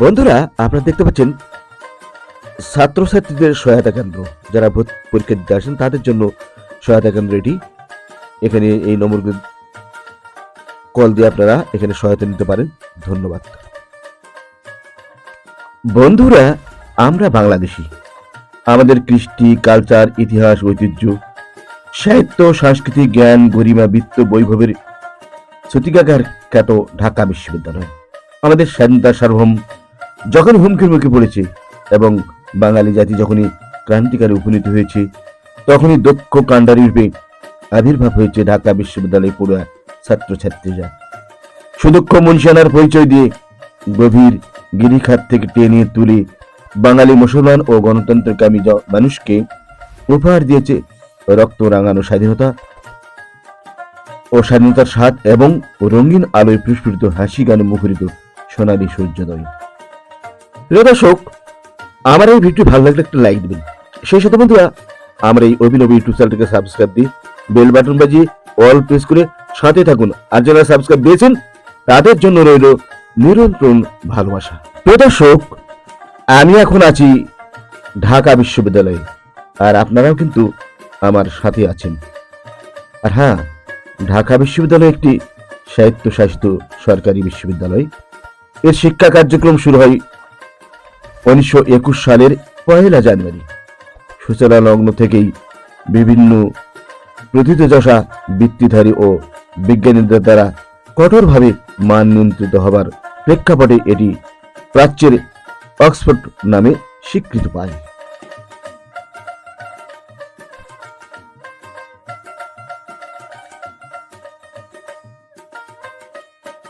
বন্ধুরা, আপনারা দেখতে পাচ্ছেন ছাত্রছাত্রীদের সহায়তা কেন্দ্র। যারা পরীক্ষা দিতে আসেন, তাদের জন্য সহায়তা কেন্দ্র এটি। এখানে এই নম্বরগুলো কল দিয়ে আপনারা এখানে সহায়তা নিতে পারেন। ধন্যবাদ। বন্ধুরা, আমরা বাংলাদেশি। আমাদের কৃষ্টি, কালচার, ইতিহাস, ঐতিহ্য, সাহিত্য, সাংস্কৃতিক জ্ঞান, গরিমা, বৃত্ত, বৈভবের সূতিকাগার খ্যাত ঢাকা বিশ্ববিদ্যালয়। আমাদের স্বাধীনতা, সার্বভৌম, যখন হুমকির মুখে পড়েছে এবং বাঙালি জাতি যখনই ক্রান্তিকারে উপনীত হয়েছে, তখনই দক্ষ কাণ্ডারি রূপে আবির্ভাব হয়েছে ঢাকা বিশ্ববিদ্যালয়ে পড়ুয়া ছাত্রছাত্রীরা। সুদক্ষ মনীষানার পরিচয় দিয়ে গভীর গিরিখাত থেকে টেনে তুলে বাঙালি মুসলমান ও গণতন্ত্রকামী মানুষকে উপহার দিয়েছে রক্ত রাঙানো স্বাধীনতা ও স্বাধীনতার স্বাদ এবং রঙিন আলোয় প্রস্ফুটিত হাসি গানে মুখরিত সোনালী সূর্যোদয়। প্রিয় দর্শক, আমার এই ভিডিও ভালো লাগলে একটা লাইক দিবেন। সেই সাথে বন্ধুরা, আমার এই অভিনব ইউটিউব চ্যানেলটিকে সাবস্ক্রাইব দিয়ে বেল বাটন বাজিয়ে অল প্রেস করে সাথে থাকুন আর যারা সাবস্ক্রাইব দিয়েছেন, তাদের জন্য রইল নিরন্তর ভালোবাসা। প্রিয় দর্শক, আমি এখন আছি ঢাকা বিশ্ববিদ্যালয়ে, আর আপনারাও কিন্তু আমার সাথে আছেন। আর হ্যাঁ ঢাকা বিশ্ববিদ্যালয় একটি স্বায়ত্তশাসিত সরকারি বিশ্ববিদ্যালয়। এর শিক্ষা কার্যক্রম শুরু হয় উনিশশো একুশ সালের পয়লা জানুয়ারি। সূচনা লগ্ন থেকেই বিভিন্ন প্রথিতযশা বৃত্তিধারী ও বিজ্ঞানীদের দ্বারা কঠোরভাবে মান নিয়ন্ত্রিত হবার প্রেক্ষাপটে এটি প্রাচ্যের অক্সফোর্ড নামে স্বীকৃত পায়।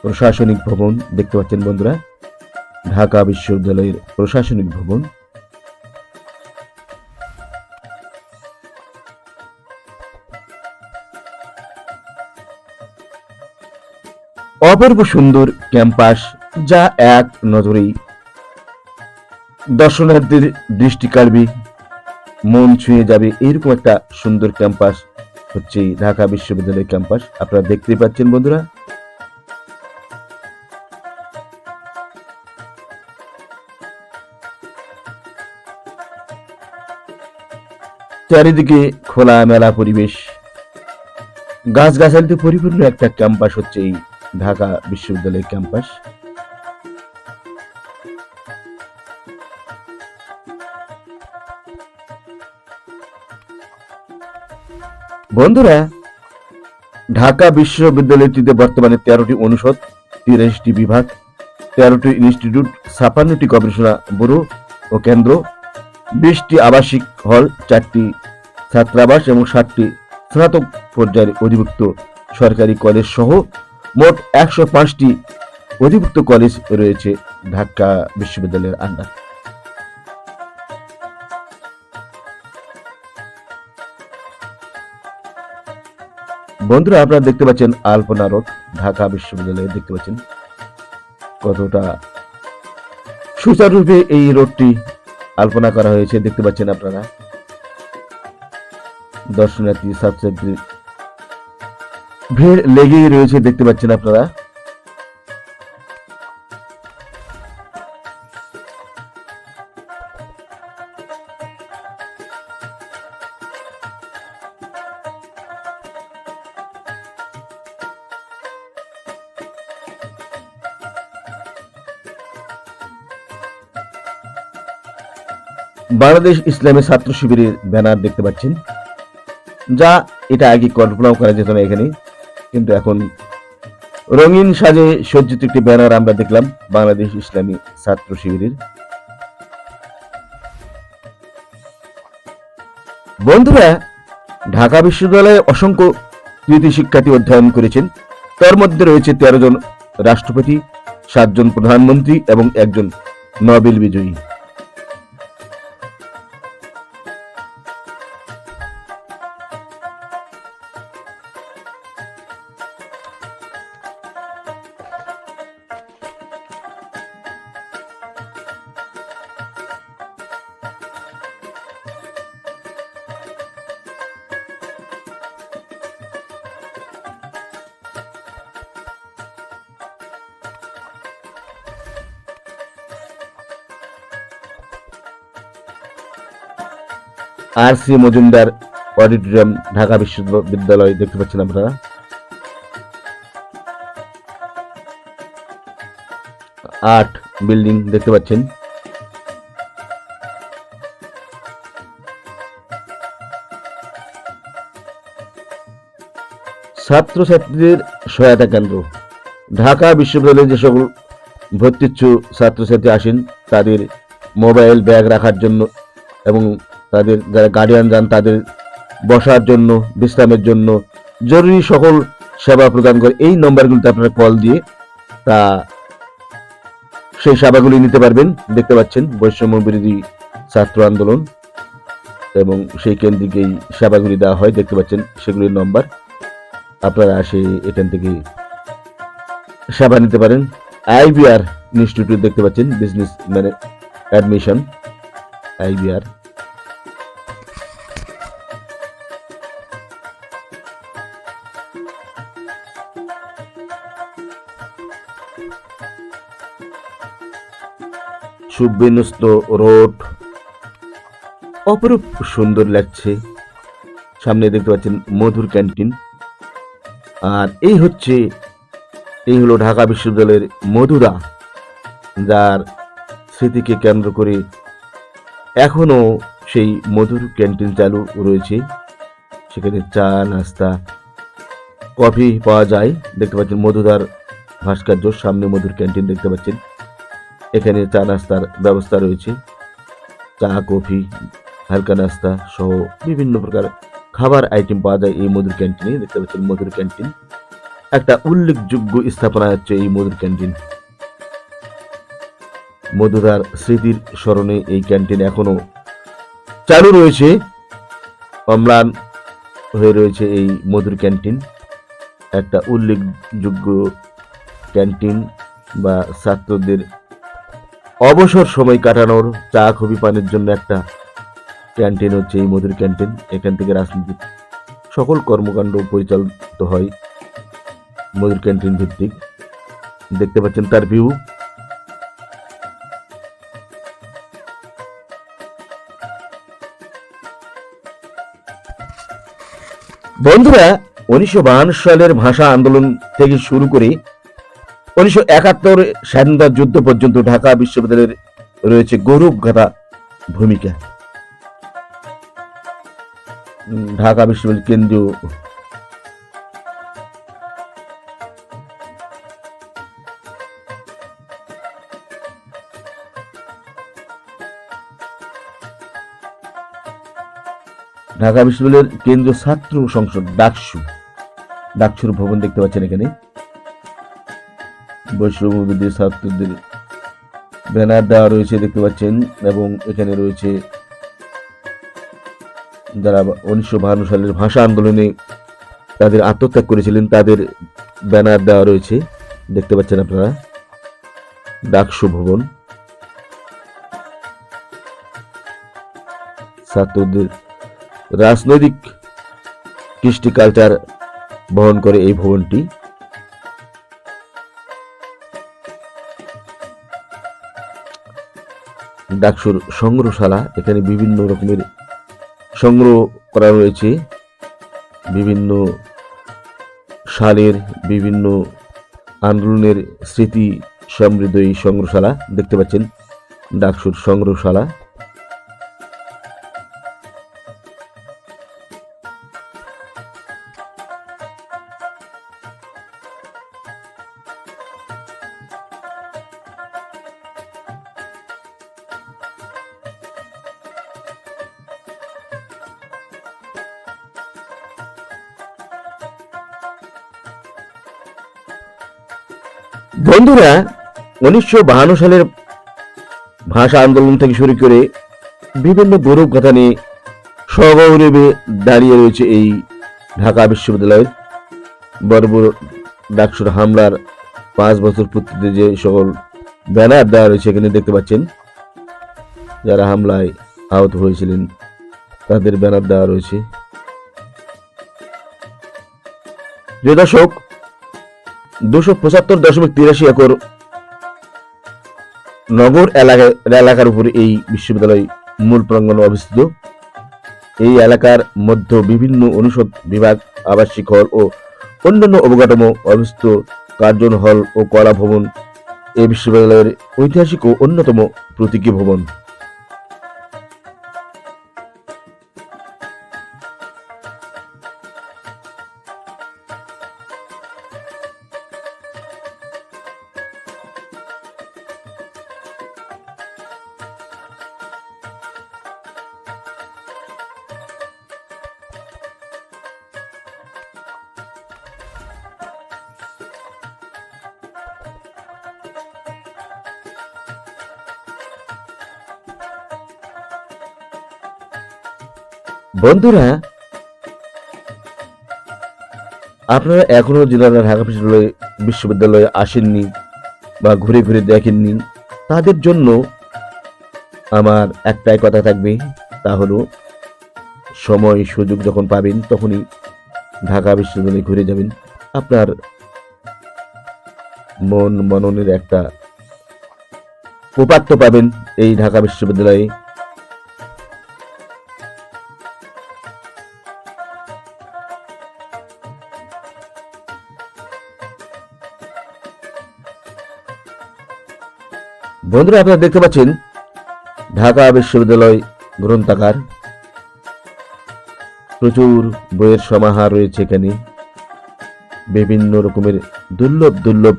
প্রশাসনিক ভবন, দেখতে পাচ্ছেন বন্ধুরা, ঢাকা বিশ্ববিদ্যালয়ের প্রশাসনিক ভবন। অপূর্ব সুন্দর ক্যাম্পাস যা এক নজরেই। দর্শনার্থীর দৃষ্টি কাড়বে, মন ছুঁয়ে যাবে। এরকম একটা সুন্দর ক্যাম্পাস হচ্ছে ঢাকা বিশ্ববিদ্যালয় ক্যাম্পাস। আপনারা দেখতে পাচ্ছেন বন্ধুরা। চারিদিকে খোলা মেলা পরিবেশ। গাছগাছালিতে পরিপূর্ণ একটা ক্যাম্পাস হচ্ছে এই ঢাকা বিশ্ববিদ্যালয় ক্যাম্পাস। বন্ধুরা, ঢাকা বিশ্ববিদ্যালয়টিতে বর্তমানে তেরোটি অনুষদ, তিরাশিটি বিভাগ, তেরোটি ইনস্টিটিউট, ছাপান্নটি গবেষণা ব্যুরো ও কেন্দ্র, বিশটি আবাসিক হল, চারটি ছাত্রাবাস এবং ষাটটি স্নাতক পর্যায়ের অধিভুক্ত সরকারি কলেজ সহ মোট একশো পাঁচটি অধিভুক্ত কলেজ রয়েছে ঢাকা বিশ্ববিদ্যালয়ের আন্ডার বন্ধুরা, আপনারা দেখতে পাচ্ছেন আলপনা রোড, ঢাকা বিশ্ববিদ্যালয়ে দেখতে পাচ্ছেন কতটা সুচারুরূপে এই রোডটি আলপনা করা হয়েছে। দেখতে পাচ্ছেন আপনারা দর্শনার্থী, ছাত্রছাত্রী ভিড় লেগেই রয়েছে, দেখতে পাচ্ছেন আপনারা। বাংলাদেশ ইসলামী ছাত্র শিবিরের ব্যানার দেখতে পাচ্ছেন। যা এটা আগে কল্পনাও করা যেত না এখানে। কিন্তু এখন রঙিন সাজে সজ্জিত একটি ব্যানার আমরা দেখলাম বাংলাদেশ ইসলামী ছাত্র শিবিরের। বন্ধুরা, ঢাকা বিশ্ববিদ্যালয়ে অসংখ্য কৃতি শিক্ষার্থী অধ্যয়ন করেছেন। তার মধ্যে রয়েছে তেরো জন রাষ্ট্রপতি, সাতজন প্রধানমন্ত্রী এবং একজন নোবেল বিজয়ী। R C Majumdar auditorium Dhaka বিশ্ববিদ্যালয় দেখতে পাচ্ছেন আপনারা। আট বিল্ডিং দেখতে পাচ্ছেন। ছাত্রছাত্রীদের সহায়তা কেন্দ্র। ঢাকা বিশ্ববিদ্যালয়ে যে সকল ভর্তিচ্ছু ছাত্রছাত্রী আসেন, তাদের মোবাইল ব্যাগ রাখার জন্য এবং তাদের যারা গার্ডিয়ান যান, তাদের বসার জন্য, বিশ্রামের জন্য জরুরি সকল সেবা প্রদান করে। এই নম্বরগুলিতে আপনারা কল দিয়ে তা সেই সেবাগুলি নিতে পারবেন। দেখতে পাচ্ছেন, বৈষম্য বিরোধী ছাত্র আন্দোলন এবং সেই কেন্দ্রিক এই সেবাগুলি দেওয়া হয়। দেখতে পাচ্ছেন, সেগুলির নম্বর। আপনারা আসে এখান থেকে সেবা নিতে পারেন। আইবিআর ইনস্টিটিউট দেখতে পাচ্ছেন বিজনেস মানে অ্যাডমিশন আইবিআর। সুবিন্যস্ত রোড। অপরূপ। সুন্দর লাগছে। সামনে দেখতে পাচ্ছেন মধুর ক্যান্টিন। আর এই হচ্ছে এই হলো ঢাকা বিশ্ববিদ্যালয়ের মধুরা যার স্মৃতিকে কেন্দ্র করে এখনও সেই মধুর ক্যান্টিন চালু রয়েছে। সেখানে চা নাস্তা কফি পাওয়া যায়। দেখতে পাচ্ছেন মধুদার ভাস্কর্য সামনে মধুর ক্যান্টিন দেখতে পাচ্ছেন। এখানে চা নাস্তার ব্যবস্থা রয়েছে। চা, কফি, হালকা নাস্তা সহ বিভিন্ন প্রকার খাবার আইটেম পাওয়া যায় এই মধুর ক্যান্টিনে দেখতে পাচ্ছেন মধুর ক্যান্টিন একটা উল্লেখযোগ্য স্থাপনা হচ্ছে এই মধুর ক্যান্টিন মধুদার স্মৃতির স্মরণে এই ক্যান্টিন এখনও চালু রয়েছে। অম্লান হয়ে রয়েছে এই মধুর ক্যান্টিন একটা উল্লেখযোগ্য ক্যান্টিন বা ছাত্রদের অবসর সময় কাটানোর চা কফি পানের জন্য একটা ক্যান্টিন হচ্ছে এই মধুর ক্যান্টিন। এখান থেকে রাজনীতির সকল কর্মকাণ্ড পরিচালিত হয় মধুর ক্যান্টিন ভিত্তিক। দেখতে পাচ্ছেন তার ভিউ। বন্ধুরা, উনিশশো সালের ভাষা আন্দোলন থেকে শুরু করে উনিশশো একাত্তর স্বাধীনতা যুদ্ধ পর্যন্ত ঢাকা বিশ্ববিদ্যালয়ের রয়েছে গৌরব গাথা ভূমিকা। ঢাকা বিশ্ববিদ্যালয় কেন্দ্রীয় ঢাকা বিশ্ববিদ্যালয়ের কেন্দ্রীয় ছাত্র সংসদ ডাকসু, ডাকসুর ভবন দেখতে পাচ্ছেন এখানে। বৈষ্ণববিদ্যা ছাত্রদের ব্যানার দেওয়া রয়েছে দেখতে পাচ্ছেন এবং এখানে রয়েছে যারা উনিশশো বাহান্ন সালের ভাষা আন্দোলনে তাদের আত্মত্যাগ করেছিলেন, তাদের ব্যানার দেওয়া রয়েছে। দেখতে পাচ্ছেন আপনারা, ডাকসু ভবন। ছাত্রদের রাজনৈতিক কৃষ্টি কালচার বহন করে এই ভবনটি। ডাকসুর সংগ্রহশালা, এখানে বিভিন্ন রকমের সংগ্রহ করা রয়েছে। বিভিন্ন সালের বিভিন্ন আন্দোলনের স্মৃতি সমৃদ্ধ এই সংগ্রহশালা দেখতে পাচ্ছেন। ডাকসুর সংগ্রহশালা। বন্ধুরা, উনিশশো সালের ভাষা আন্দোলন থেকে শুরু করে বিভিন্ন গৌরব কথা নিয়ে সগৌরবে দাঁড়িয়ে রয়েছে এই ঢাকা বিশ্ববিদ্যালয়ের বড় ডাকসুর হামলার পাঁচ বছর পূর্তিতে যে সকল ব্যানার দেওয়া রয়েছে, এখানে দেখতে পাচ্ছেন, যারা হামলায় আহত হয়েছিলেন, তাদের ব্যানার দেওয়া রয়েছে। যে দর্শক দুশো পঁচাত্তর দশমিক তিরাশি একর নগর এলাকা এলাকার উপরে এই বিশ্ববিদ্যালয় মূল প্রাঙ্গণ অবস্থিত। এই এলাকার মধ্যে বিভিন্ন অনুষদ বিভাগ, আবাসিক হল ও অন্যান্য অবকাঠামো অবস্থিত। কার্জন হল ও কলা ভবন এই বিশ্ববিদ্যালয়ের ঐতিহাসিক ও অন্যতম প্রতীকী ভবন। বন্ধুরা, আপনারা এখনও জেলার ঢাকা বিশ্ববিদ্যালয়ে বিশ্ববিদ্যালয়ে আসেননি বা ঘুরে ঘুরে দেখেননি, তাদের জন্য আমার একটাই কথা থাকবে, তা হলো সময়, সুযোগ যখন পাবেন, তখনই ঢাকা বিশ্ববিদ্যালয়ে ঘুরে যাবেন। আপনার মন মননের একটা উপাত্ত পাবেন এই ঢাকা বিশ্ববিদ্যালয়ে। বন্ধুরা, আপনারা দেখতে পাচ্ছেন ঢাকা বিশ্ববিদ্যালয় গ্রন্থাগার। প্রচুর বইয়ের সমাহার রয়েছে এখানে। বিভিন্ন রকমের দুর্লভ দুর্লভ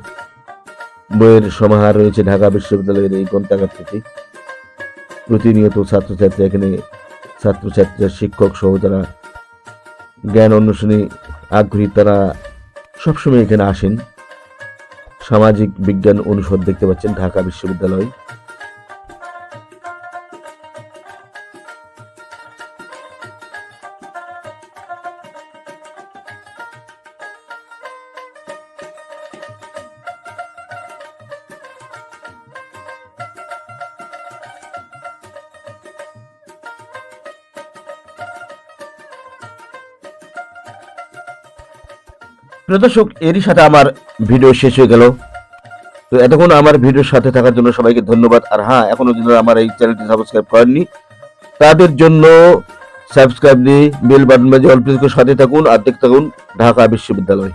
বইয়ের সমাহার রয়েছে ঢাকা বিশ্ববিদ্যালয়ের এই গ্রন্থাগার থেকে। প্রতিনিয়ত ছাত্রছাত্রী এখানে, ছাত্রছাত্রীরা, শিক্ষক সহ যারা জ্ঞান অন্বেষণে আগ্রহী, তারা সবসময় এখানে আসেন। সামাজিক বিজ্ঞান অনুষদ দেখতে পাচ্ছেন ঢাকা বিশ্ববিদ্যালয়। প্রিয় দর্শক, এরই সাথে আমার ভিডিও শেষ হয়ে গেল। তো এতক্ষণ আমার ভিডিওর সাথে থাকার জন্য সবাইকে ধন্যবাদ। আর হ্যাঁ এখনও যারা আমার এই চ্যানেলটি সাবস্ক্রাইব করেননি, তাদের জন্য সাবস্ক্রাইব দিয়ে বেল বাটন বাজে অল্প সাথে থাকুন আর দেখতে থাকুন ঢাকা বিশ্ববিদ্যালয়।